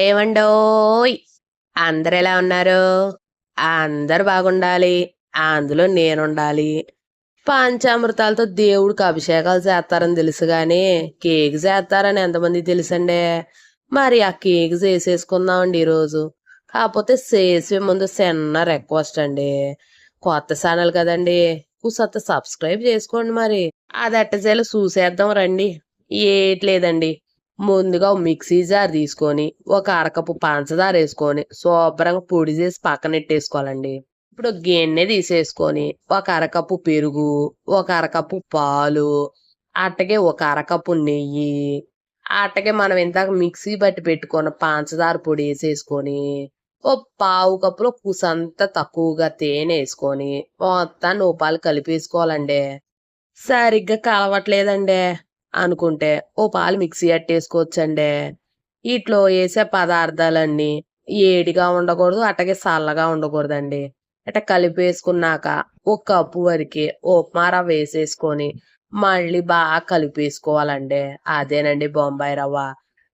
ఏమండోయ్ అందరు ఎలా ఉన్నారు? అందరు బాగుండాలి. అందులో నేనుండాలి. పంచామృతాలతో దేవుడికి అభిషేకాలు చేస్తారని తెలుసు కానీ కేక్ చేస్తారని ఎంతమంది తెలుసండి? మరి ఆ కేక్ చేసేసుకుందామండి ఈరోజు. కాకపోతే చేసే ముందు చిన్న రిక్వెస్ట్ అండి. కొత్త ఛానల్ కదండి. కూసత్త సబ్స్క్రైబ్ చేసుకోండి మరి. అది ఎట్ట చూసేద్దాం రండి. ఏట్లేదండి ముందుగా మిక్సీ జార్ తీసుకొని ఒక అరకప్పు పంచదార వేసుకొని శుభ్రంగా పొడి చేసి పక్కన పెట్టేసుకోవాలండి. ఇప్పుడు గిన్నె తీసేసుకొని ఒక అరకప్పు పెరుగు ఒక అరకప్పు పాలు అట్టగే ఒక అరకప్పు నెయ్యి అట్టగే మనం ఇందాక మిక్సీ బట్టి పెట్టుకున్న పంచదార పొడి వేసేసుకొని ఓ పావు కప్పులో కుసంత తక్కువగా తేనె వేసుకొని మొత్తాన్ని ఉపాలు కలిపేసుకోవాలండి. సరిగ్గా కలవట్లేదండి. అనుకుంటే ఓ పాలు మిక్సీ అట్టేసుకోవచ్చండి. వీటిలో వేసే పదార్థాలన్నీ ఏడిగా ఉండకూడదు అట్టగే చల్లగా ఉండకూడదండి. అట్ట కలిపేసుకున్నాక ఒక కప్పు వరకు ఉప్మా రవ్వ వేసేసుకొని మళ్ళీ బాగా కలిపేసుకోవాలండి. అదేనండి బొంబాయి రవ్వ.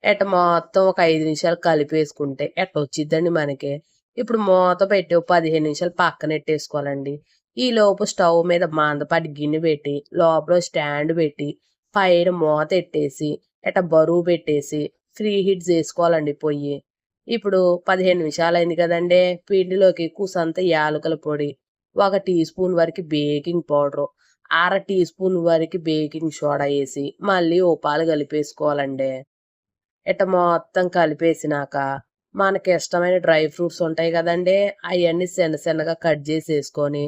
ఎట మొత్తం ఒక ఐదు నిమిషాలు కలిపేసుకుంటే ఎట్ట వచ్చిద్దండి మనకి. ఇప్పుడు మూత పెట్టి పదిహేను నిమిషాలు పక్కన పెట్టేసుకోవాలండి ఈ లోపు స్టవ్ మీద మందపాటి గిన్నె పెట్టి లోపల స్టాండ్ పెట్టి పైన మూత పెట్టేసి ఎట బరువు పెట్టేసి ఫ్రీ హీట్స్ వేసుకోవాలండి పొయ్యి. ఇప్పుడు పదిహేను నిమిషాలు అయింది కదండి పిండిలోకి కుసంత యాలకుల పొడి ఒక టీ స్పూన్ వరకు బేకింగ్ పౌడరు అర టీ స్పూన్ వరకు బేకింగ్ సోడా వేసి మళ్ళీ ఉపాలు కలిపేసుకోవాలండి. ఇట మొత్తం కలిపేసినాక మనకి ఇష్టమైన డ్రై ఫ్రూట్స్ ఉంటాయి కదండి అవన్నీ చిన్న చిన్నగా కట్ చేసి వేసుకొని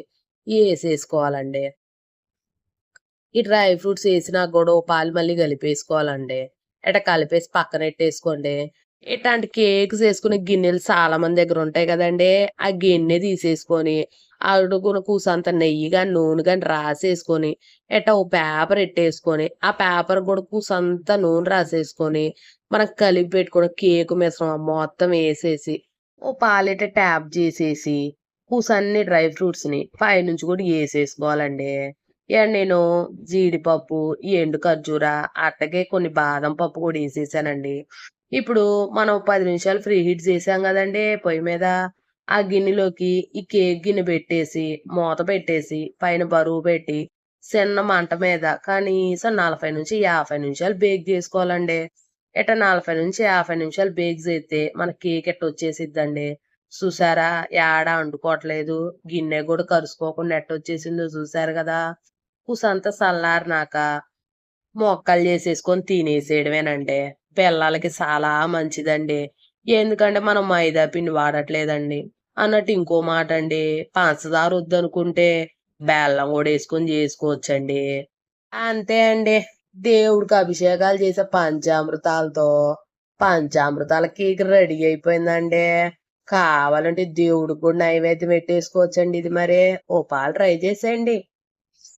వేసేసుకోవాలండి. ఈ డ్రై ఫ్రూట్స్ వేసినా కూడా ఓ పాలు మళ్ళీ కలిపేసుకోవాలండి. ఎట కలిపేసి పక్కన పెట్టేసుకోండి. ఇట్లాంటి కేక్స్ వేసుకునే గిన్నెలు చాలా మంది దగ్గర ఉంటాయి కదండి. ఆ గిన్నె తీసేసుకొని అడుగున కూసంత నెయ్యి కానీ నూనె కానీ రాసేసుకొని ఎట్ట ఓ పేపర్ ఎట్టేసుకొని ఆ పేపర్ కూడా కూసంత నూనె రాసేసుకొని మనం కలిపి పెట్టుకున్న కేక్ మిశ్రమం మొత్తం వేసేసి ఓ పాలెట ట్యాప్ చేసేసి కూసన్ని డ్రై ఫ్రూట్స్ని పైనుంచి కూడా వేసేసుకోవాలండి. నేను జీడిపప్పు ఎండు ఖర్జూర అట్టగే కొన్ని బాదం పప్పు కూడా వేసేసానండి. ఇప్పుడు మనం పది నిమిషాలు ఫ్రీ హీట్ చేసాం కదండి పొయ్యి మీద ఆ గిన్నెలోకి ఈ కేక్ గిన్నె పెట్టేసి మూత పెట్టేసి పైన బరువు పెట్టి చిన్న మంట మీద కనీసం నలభై నుంచి యాభై నిమిషాలు బేక్ చేసుకోవాలండి. ఇట్ట నలభై నుంచి యాభై నిమిషాలు బేక్ చేస్తే మన కేక్ ఎట్ట వచ్చేసిద్దండి? చూసారా? ఏడా వండుకోవట్లేదు గిన్నె కూడా కరుసుకోకుండా ఎట్ట వచ్చేసిందో చూసారు కదా? కుసంత చల్లారినాక మొక్కలు చేసేసుకొని తినేసేయడమేనండి. పిల్లలకి చాలా మంచిదండి. ఎందుకంటే మనం మైదా పిండి వాడట్లేదండి. అన్నట్టు ఇంకో మాట అండి పంచదార వద్దనుకుంటే బెల్లం కూడా వేసుకొని చేసుకోవచ్చండి. అంతే అండి. దేవుడికి అభిషేకాలు చేసే పంచామృతాలతో పంచామృతాల కేక్ రెడీ అయిపోయిందండి. కావాలంటే దేవుడికి కూడా నైవేద్యం పెట్టేసుకోవచ్చండి ఇది మరి. ఓ పాలు ట్రై చేసేయండి.